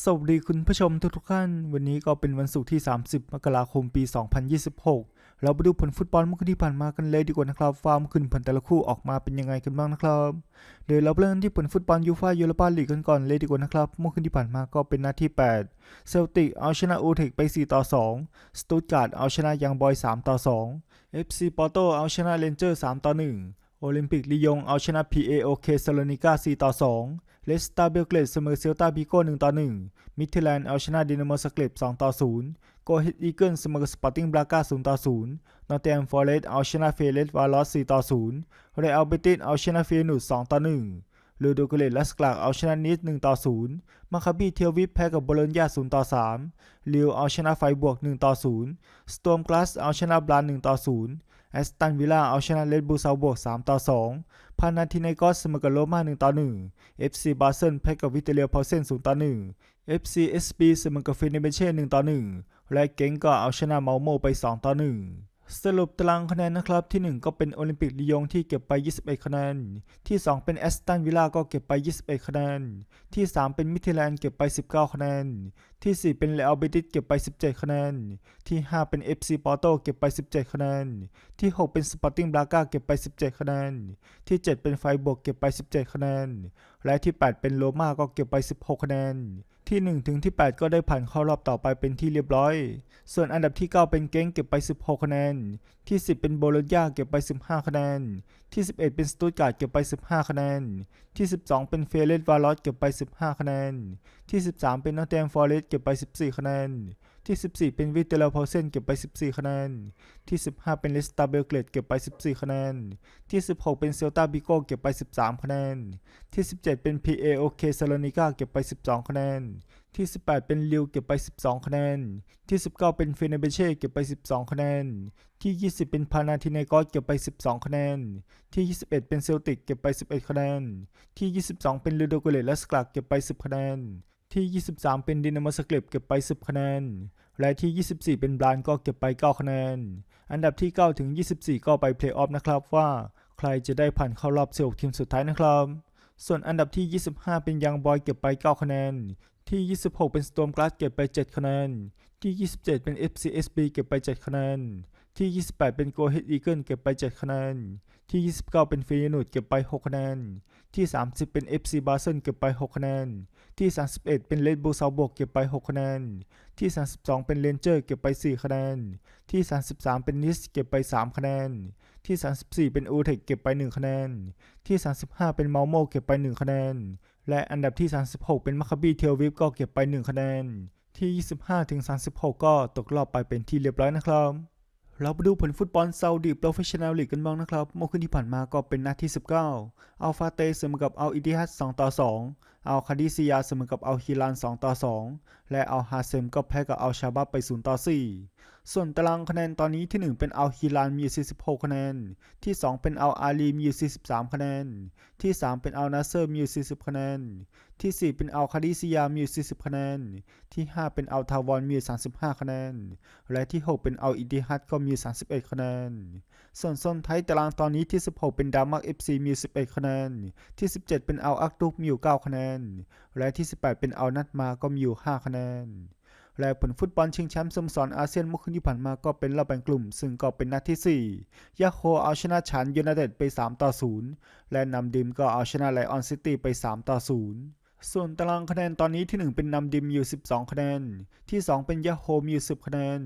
สวัสดีคุณผู้ชมทุกๆท่าน วันนี้ก็เป็นวันศุกร์ที่ 30 มกราคมปี 2026 เราไปดูผลฟุตบอลเมื่อคืนที่ผ่านมากันเลยดีกว่านะครับฟาร์มคืนผลแต่ละคู่ออกมาเป็นยังไงกันบ้างนะครับเดี๋ยวเราเริ่มที่ผลฟุตบอลยูฟ่ายูโรปาลีกกันก่อนเลยดีกว่านะครับ เมื่อคืนที่ผ่านมาก็เป็นนัดที่ 8 เซลติกเอาชนะอูเทคไป 4 ต่อ 2 สตูตการ์ดเอาชนะยังบอย 3 ต่อ 2 FC ปอร์โตเอาชนะเรนเจอร์ 3 ต่อ 1 โอลิมปิกลียงเอาชนะ PAOK ซาโลนิกา4ต่อ2เลสตาเบลเกรดเสมอเซลตาบิโก้1ต่อ1มิดเทแลนด์เอาชนะดินาโมสเกรบ2ต่อ0โกเฮดอีเกิลเสมอสปอร์ติ้งบราก้า0ต่อ0นอตเทมฟอร์เรสต์เอาชนะเฟเรสวาลอส4ต่อ0เรอัลเบติสเอาชนะเฟยนูด2ต่อ1ลูโดโกเลตและสกลากเอาชนะนิส1ต่อ0มาคาบีเทลวิปแพ้กับโบโลญญา0ต่อ3ลิวเอาชนะไฟบวก1ต่อ0สโตมกลาสเอาชนะบลาน1ต่อ0 แอสตันวิลล่าเอาชนะเลดบูซาบวก3ต่อ 2 พานาทินกอสเสมอกับโรม่า1ต่อ 1 FC บาเซนแพ้กับวิเตเลียพอเซน0ต่อ 1 FC SB เสมอกับฟเนเบเช่1ต่อ 1 และเก่งก็เอาชนะเมาโมไป 2 ต่อ 1 สรุปตารางคะแนนนะครับ ที่ 1 ก็เป็นโอลิมปิกลียงที่เก็บไป 21 คะแนน ที่ 2 เป็นแอสตันวิลล่าก็เก็บไป 21 คะแนน ที่ 3 เป็นมิเทแลนด์เก็บไป 19 คะแนน ที่ 4 เป็นเลอัลเบติสเก็บไป 17 คะแนน ที่ 5 เป็น FC ปอร์โตเก็บไป 17 คะแนน ที่ 6 เป็นสปอร์ติ้งบราก้าเก็บไป 17 คะแนน ที่ 7 เป็นไฟบวกเก็บไป 17 คะแนน และที่ 8 เป็นโรม่าก็เก็บไป 16 คะแนน ที่1ถึงที่ 8 ก็ได้ผ่านเข้ารอบต่อไปเป็นที่เรียบร้อย ส่วนอันดับที่ 9 เป็นเก้งเก็บไป 16 คะแนน ที่ 10 เป็นโบโลญญาเก็บไป 15 คะแนน ที่ 11 เป็นสตูตการ์ดเก็บไป 15 คะแนน ที่ 12 เป็นเฟเรสวาลอสเก็บไป 15 คะแนน ที่ 13 เป็นนอตแทมฟอร์เรสเก็บไป 14 คะแนน ที่ 14 เป็นวิเตลพอลเซนเก็บไป 14 คะแนน ที่ 15 เป็นเลสตาเบลเกรดเก็บไป 14 คะแนน ที่ 16 เป็นเซลตาบิโกเก็บไป 13 คะแนน ที่ 17 เป็น PAOK ซาโลนิกาเก็บไป 12 คะแนน ที่ 18 เป็นลิวเก็บไป 12 คะแนน ที่ 19 เป็นเฟเนเบเช่เก็บไป 12 คะแนน ที่ 20 เป็นพานาทินกอสเก็บไป 12 คะแนน ที่ 21 เป็นเซลติกเก็บไป 11 คะแนน ที่ 22 เป็นลูโดโกเลตและสกลากเก็บไป 10 คะแนน ที่ 23 เป็นดินาโมสเกรบเก็บไป 10 คะแนน และที่ 24 เป็นบรานก็เก็บไป 9 คะแนน อันดับที่ 9 ถึง 24 ก็ไปเพลย์ออฟนะครับว่าใครจะได้ผ่านเข้ารอบ16ทีมสุดท้ายนะครับ ส่วนอันดับที่ 25 เป็นยังบอยเก็บไป 9 คะแนน ที่ 26 เป็นสโตมกลาสเก็บไป 7 คะแนน ที่ 27 เป็น FCSB เก็บไป 7 คะแนน ที่ 28 เป็น Go Ahead Eagle เก็บไป 7 คะแนน ที่ 29 เป็นฟีนูดเก็บไป 6 คะแนน ที่ 30 เป็น FC b a s e l เก็บไป 6 คะแนน ที่ 31 เป็น Red Bull Salzburg เก็บไป 6 คะแนน ที่ 32 เป็น Ranger เก็บไป 4 คะแนน ที่ 33 เป็น Nice เก็บไป 3 คะแนน ที่ 34 เป็น u t e c เก็บไป 1 คะแนน ที่ 35 เป็น Malmo เก็บไป 1 คะแนน และอันดับที่ 36 เป็นมาคาบีเทลวิฟก็เก็บไป 1 คะแนน ที่ 25ถึง36 ก็ตกรอบไปเป็นที่เรียบร้อยนะครับ เราไปดูผลฟุตบอลซาอุดีโปรเฟชชั่นแนลลีกกันบ้างนะครับ เมื่อคืนที่ผ่านมาก็เป็นนัดที่ 19 อัลฟาเตเสมอกับอัลอิติฮัด2ต่อ 2 อัลคาดิซียาเสมอกับอัลฮิลาน2ต่อ 2 และอัลฮาเซมก็แพ้กับอัลชาบับไป 0 ต่อ 4 ส่วนตารางคะแนนตอนนี้ที่ 1 เป็นอัลฮิลานมี 46 คะแนน ที่ 2 เป็นอัลอาลีมี 43 คะแนน ที่ 3 เป็นอัลนาเซอร์มี 40 คะแนน ที่ 4 เป็นอัลคาดิซิยามี 40 คะแนน ที่ 5 เป็นอัลทาวอนมี 35 คะแนน และที่ 6 เป็นอัลอิติฮัดก็มี 31 คะแนน ส่วนโซนไทยตารางตอนนี้ที่ 16 เป็นดามักเอฟซีมี 11 คะแนน ที่ 17 เป็นอัลอักดุกมีอยู่ 9 คะแนน และที่ 18 เป็นอัลนัดมาก็มีอยู่ 5 คะแนน และผลฟุตบอลชิงแชมป์สโมสรอาเซียนเมื่อคืนที่ผ่านมาก็เป็นรอบแบ่งกลุ่ม ซึ่งก็เป็นนัดที่ 4 ยาโฮเอาชนะฉานยูไนเต็ดไป 3 ต่อ 0 และนำดิมก็เอาชนะไลออนซิตี้ไป 3 ต่อ 0ส่วนตารางคะแนนตอนนี้ที่ 1 เป็นนำดิมอยู่ 12 คะแนน ที่ 2 เป็นยาโฮมีอยู่ 10 คะแนน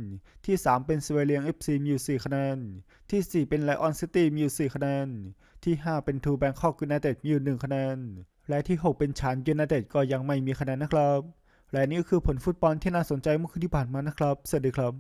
ที่ 3 เป็นสเวเลียง FC มีอยู่ 4 คะแนน ที่ 4 เป็นไลออนซิตี้มีอยู่ 4 คะแนน ที่ 5 เป็นทูแบงคอกยูไนเต็ดมีอยู่ 1 คะแนน และที่ 6 เป็นชานยูไนเต็ดก็ยังไม่มีคะแนนนะครับ และนี่ก็คือผลฟุตบอลที่น่าสนใจเมื่อคืนที่ผ่านมานะครับ สวัสดีครับ